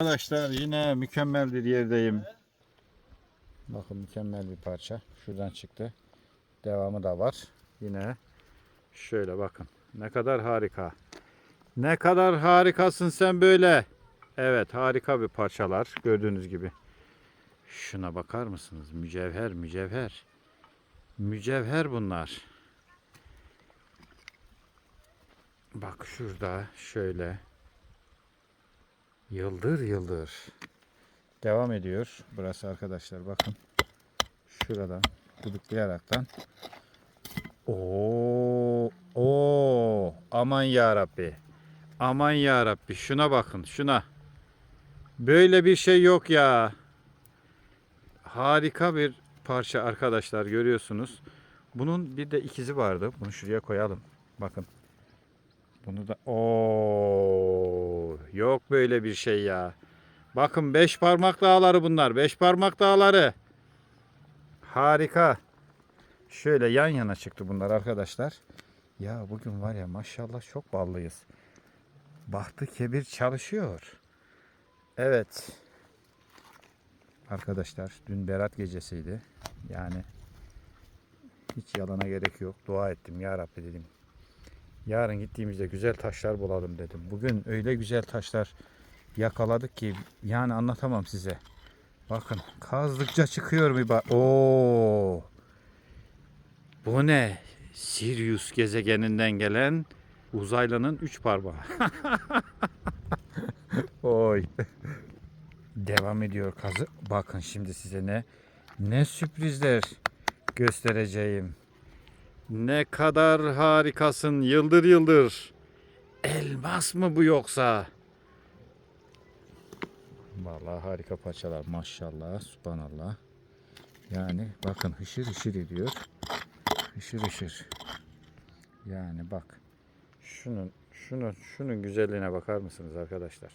Arkadaşlar yine mükemmel bir yerdeyim. Bakın mükemmel bir parça. Şuradan çıktı. Devamı da var. Yine şöyle bakın. Ne kadar harika. Ne kadar harikasın sen böyle. Evet harika bir parçalar gördüğünüz gibi. Şuna bakar mısınız? Mücevher mücevher. Mücevher bunlar. Bak şurada şöyle. Yıldır yıldır. Devam ediyor. Burası arkadaşlar bakın. Şuradan gıdıklayaraktan. Oo, oo, aman ya Rabbi. Aman ya Rabbi. Şuna bakın, şuna. Böyle bir şey yok ya. Harika bir parça arkadaşlar görüyorsunuz. Bunun bir de ikizi vardı. Bunu şuraya koyalım. Bakın. Bunu da o yok böyle bir şey ya. Bakın beş parmak dağları bunlar. Beş parmak dağları. Harika. Şöyle yan yana çıktı bunlar arkadaşlar. Ya bugün var ya maşallah çok ballıyız. Bahtı kebir çalışıyor. Evet. Arkadaşlar dün Berat gecesiydi. Yani hiç yalana gerek yok. Dua ettim ya Rabbi dedim. Yarın gittiğimizde güzel taşlar bulalım dedim. Bugün öyle güzel taşlar yakaladık ki yani anlatamam size. Bakın kazdıkça çıkıyor bir bak. Oo. Bu ne? Sirius gezegeninden gelen uzaylının üç parmağı. Oy. Devam ediyor kazı. Bakın şimdi size ne ne sürprizler göstereceğim. Ne kadar harikasın yıldır yıldır. Elmas mı bu yoksa? Vallahi harika parçalar maşallah subhanallah. Yani bakın hışır hışır ediyor. Hışır hışır. Yani bak. Şunun şunun şunun güzelliğine bakar mısınız arkadaşlar?